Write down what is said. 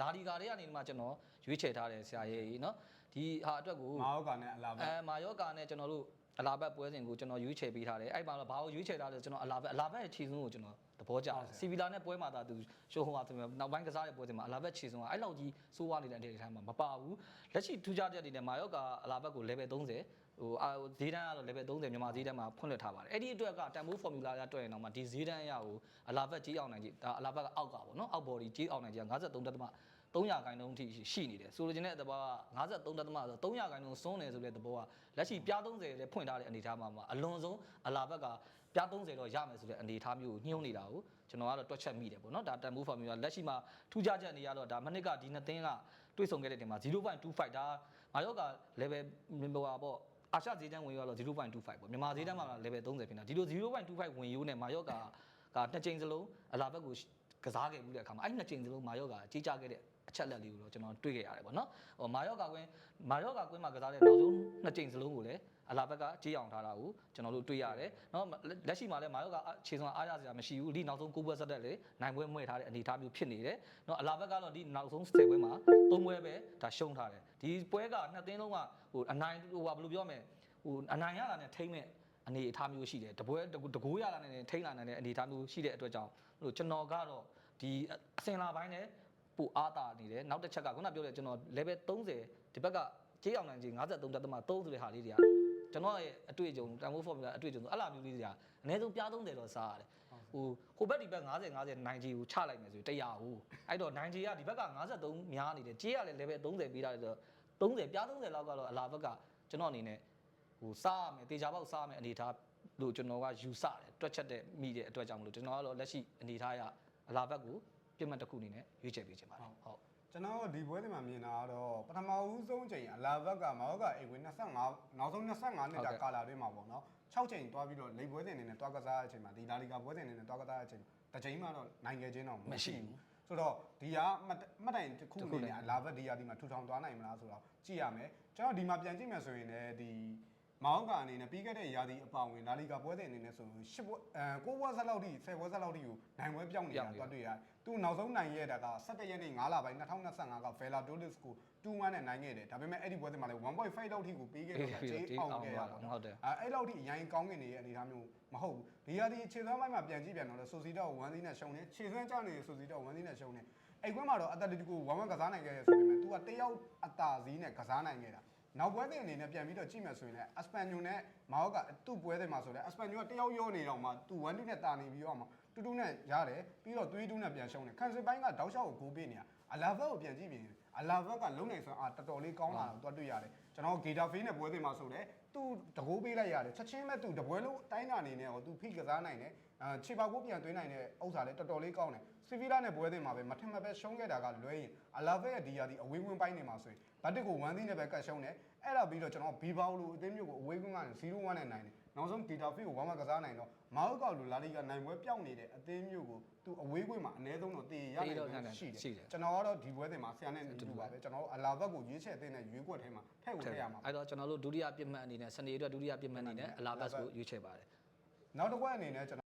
လာဒီဂါတွေကနေဒီမှာကျွန်တော်ရွေးချယ်ထားတယ်ဆရာကြီးနော်ဒီဟာအတွက်ကိုမာဟုတ်ကနဲ့အလားပဲအဲမာယောဂါနဲ့ကျွန်တော်တို့အလာဘက်ပွဲစဉ်ကိုကျွန်တော်ရွေးချယ်ပေးထားတယ်အဲ့မှာတော့ဘာကိုရွေးချယ်ထားလဲကျွန်တော်အလာဘက်အလာဘက်ရဲ့ခြေစွန်းကိုကျွန်တော်သဘောကျတယ်စီဗီလာနဲ့ပွဲမှာသာသူရှိုးဟိုဟာဆိုရင်နောက်ပိုင်းကစားတဲ့ပွဲစဉ်မှာအလာဘက်ခြေစွန်းကအဲ့လောက်ကြီးစိုးဝါနေတဲ့အနေအထားမှာမပါဘူးလက်ရှိထူးခြားတဲ့အနေနဲ့မာယောဂါအလာဘက်ကို level 30 ဟိုအာဈေးတန်းကတော့ level 30မြန်မာဈေးတန်းမှာဖွင့်လှစ်ထားပါတယ်အဲ့ဒီအတွက်ကတန်ဖိုး formula ရတွေ့ရင်တော့မှဒီဈေးတန်းအရာကိုအလာဘက်ကြီးအောင်နိုင်ကြီးဒါအလာဘက်ကအောက်ကပေါ့နော်အောက် body ကြီးအောင်နိုင်ကြီးက53တက်တမ300ခိုင်နှုန်းအထိရှိနေတယ်ဆိုလိုချင်တဲ့သဘောက53တက်တမဆို300ခိုင်နှုန်းစွန်းတယ်ဆိုတဲ့သဘောကလက်ရှိပြား30လည်းဖွင့်ထားတဲ့အနေအထားမှာမှာအလွန်ဆုံးအလာဘက်ကပြား30တော့ရမယ်ဆိုတဲ့အနေအထားမျိုးကိုညှို့နေတာကိုကျွန်တော်ကတော့တွက်ချက်မိတယ်ပေါ့နော်ဒါတန်ဖိုး formula လက်ရှိမှာထူးခြားချက်အနေရတော့ဒါမနစ်ကဒီနှစ်သင်းကတွေ့ဆုံခဲ့တဲ့တင်မှာ0.25ဒါ မာယောက level ဟိုပါပေါ့အာရှဈေးတန်းဝင်ရောတော့0.25ပေါ့မြန်မာဈေးတန်းမှာ level 30ဖြစ်နေတာဒီလို0.25ဝင်ရိုးနဲ့မာယောကကနှစ်ကြိမ်စလုံးအလာဘက်ကိုကစားခဲ့မှုတဲ့အခါမှာအဲ့နှစ်ကြိမ်စလုံးမာယောကကြီးကြခဲ့တဲ့ အချက်လက်လေးကိုတော့ကျွန်တော်တွေ့ခဲ့ရတယ်ပေါ့နော်ဟိုမာယောကကွင်းမာယောကကွင်းမှာကစားတဲ့နောက်ဆုံးနှစ်ကြိမ်စလုံးကိုလည်းအလာဘက်ကကြေးအောင်ထားတာကိုကျွန်တော်တို့တွေ့ရတယ်နော်လက်ရှိမှာလည်းမာယောကခြေစွမ်းအားရစရာမရှိဘူးဒီနောက်ဆုံးကိုပွဲဆက်တက်လေနိုင်ပွဲမွဲထားတဲ့အနေအထားမျိုးဖြစ်နေတယ်နော်အလာဘက်ကတော့ဒီနောက်ဆုံး10ပွဲမှာ3ပွဲပဲဒါရှုံးထားတယ်ဒီပွဲကနှစ်သင်းလုံးကဟိုအနိုင်ဟိုဘာဘယ်လိုပြောမလဲဟိုအနိုင်ရတာနဲ့ထိမ့်မဲ့အနေအထားမျိုးရှိတယ်တပွဲတကိုးရတာနဲ့ထိမ့်လာနိုင်တဲ့အနေအထားမျိုးရှိတဲ့အတွက်ကြောင့်ဟိုကျွန်တော်ကတော့ဒီအစင်လာပိုင်းနဲ့ ပူအားတာနေတယ်နောက်တစ်ချက်ကခုနပြောတဲ့ကျွန်တော် level 30ဒီဘက်ကကြေးအောင်နိုင်ခြင်း53တက်သမ3ဆိုတဲ့ဟာလေးတွေကကျွန်တော်ရဲ့အတွေ့အကြုံတန်ဖိုး formula အတွေ့အကြုံဆိုအဲ့လိုမျိုးလေးတွေကအနည်းဆုံးပြား30တော့စားရတယ်ဟိုဟိုဘက်ဒီဘက်50 50 90ကိုချလိုက်မယ်ဆိုရင်100ဟိုအဲ့တော့90ကဒီဘက်က53များနေတယ်ကြေးရလည်း level 30ပေးထားတယ်ဆိုတော့30ပြား30လောက်ကတော့အလာဘက်ကကျွန်တော်အနေနဲ့ဟိုစားရမယ်တေချာပေါက်စားရမယ်အနေထားလို့ကျွန်တော်ကယူဆတယ်တွက်ချက်တဲ့မိတဲ့အတွက်ကြောင့်မလို့ကျွန်တော်ကတော့လက်ရှိအနေထားရအလာဘက်ကို ပြစ်မှတ်တစ်ခုအနေနဲ့ရွေးချယ်ပေးချင်ပါတယ်ဟုတ်ကျွန်တော်ဒီပွဲတွေမှာမြင်တာကတော့ပထမဦးဆုံးချိန်အလာဘက်ကမာဟုတ်ကအိမ်ဝင်25နောက်ဆုံး25နှစ်ကြာကာလာတွင်းမှာပေါ့နော်6ချိန်တွားပြီးတော့လိပ်ပွဲစဉ်အနေနဲ့တွားကစားတဲ့အချိန်မှာဒီလာလီဂါပွဲစဉ်အနေနဲ့တွားကစားတဲ့အချိန်တစ်ချိန်မှတော့နိုင်ခဲ့ခြင်းတော့မရှိဘူးဆိုတော့ဒီကမှတ်တိုင်တစ်ခုအနေနဲ့အလာဘက်ဒီယာဒီမှာထူထောင်သွားနိုင်မလားဆိုတော့ကြည့်ရမယ်ကျွန်တော်ဒီမှာပြန်ကြည့်မယ်ဆိုရင်လည်းဒီ မောင်းကအနေနဲ့ပြီးခဲ့တဲ့ရာသီအပေါဝင်လာလီဂါပွဲစဉ်အနေနဲ့ဆိုရင်10ပွဲအဲ9ပွဲဆက်လောက်ထိ10ပွဲဆက်လောက်ထိကိုနိုင်ပွဲပြောင်းနေတာတွားတွေ့ရတယ်။သူနောက်ဆုံးနိုင်ရတာက17ရက်နေ့9လပိုင်း2025က Vela Dolis ကို2-1နဲ့နိုင်ခဲ့တယ်။ဒါပေမဲ့အဲ့ဒီပွဲစဉ်မှာလည်း1.5လောက်ထိကိုပြီးခဲ့တယ်ဆိုတော့ကျေးအောင်ခဲ့ရတာ။ဟုတ်တယ်အဲအဲ့လောက်ထိအရင်ကောင်းကင်နေတဲ့အနေအထားမျိုးမဟုတ်ဘူး။ဒီရာသီခြေစွမ်းပိုင်းမှာပြန်ကြည့်ပြန်တော့ဆိုစီတော့1စီးနဲ့ရှုံနေခြေစွမ်းကြောက်နေတဲ့ဆိုစီတော့1စီးနဲ့ရှုံနေအဲ့ကွင်းမှာတော့အက်တလက်တီကို1-1ကစားနိုင်ခဲ့ရဆိုပေမဲ့ तू ကတယောက်အတာစီးနဲ့ကစားနိုင်ခဲ့တာ။ နောက်ပွဲစဉ်အနေနဲ့ပြန်ပြီးတော့ကြည့်မယ်ဆိုရင်လည်းအစပန်ညိုနဲ့မာအော့ကသူ့ပွဲစဉ်မှာဆိုလည်းအစပန်ညိုကတယောက်ရောနေတော့မှ तू 1-2နဲ့တာနေပြီးတော့မှတူတူနဲ့ရတယ်ပြီးတော့3-2နဲ့ပြန်ရှုံးတယ်ကန်စစ်ပိုင်းကတောက်လျှောက်ကိုဂိုးပေးနေတာအလာဗက်ကိုပြန်ကြည့်ပြင် အလာဗက်ကလုံနိုင်စွမ်းအားတော်တော်လေးကောင်းလာတော့တွေ့ရတယ်ကျွန်တော်ဂေတာဖေးနဲ့ပွဲစဉ်မှာဆိုလည်းသူတကိုးပေးလိုက်ရတယ်ချက်ချင်းပဲသူတပွဲလုံးတိုင်းတာအနေနဲ့ရောသူဖိကစားနိုင်တယ်အာခြေပါကိုပြန်သွင်းနိုင်တဲ့ဥစ္စာလည်းတော်တော်လေးကောင်းတယ်စီဗီလာနဲ့ပွဲစဉ်မှာပဲမထင်မှတ်ပဲရှုံးခဲ့တာကလွဲရင်အလာဗက်ရဲ့ဒီယာဒီအဝေးဝင်းပိုင်းနေမှာဆိုရင်ဘတ်တစ်ကို1သီးနဲ့ပဲကတ်ရှုံးတယ်အဲ့ဒါပြီးတော့ကျွန်တော်ဘီဘောက်လိုအသင်းမျိုးကိုအဝေးကွင်းကနေ0-1နဲ့နိုင်တယ်နောက်ဆုံးဂီတာဖေးကို1-1ကစားနိုင်တော့မောက်ကောက်လိုလာလီကနိုင်ပွဲပြောင်းနေတဲ့အသင်းမျိုးကိုသူအဝေးကွင်းမှာအနည်းဆုံးတော့တည်ရနိုင်တယ်ရှိတယ်ကျွန်တော်ကတော့ဒီပွဲစဉ်မှာဆရာနဲ့အတူတူပါပဲကျွန်တော်တို့အလာဘက်ကိုရွေးချယ်တဲ့နဲ့ရွေးကွက်ထဲမှာထည့်ဝင်ထည့်ရမှာအဲ့တော့ကျွန်တော်တို့ဒုတိယပြစ်မှတ်အနေနဲ့စနေအတွက်ဒုတိယပြစ်မှတ်အနေနဲ့အလာဘတ်ကိုရွေးချယ်ပါတယ်နောက်တစ်ခွက်အနေနဲ့ကျွန်တော်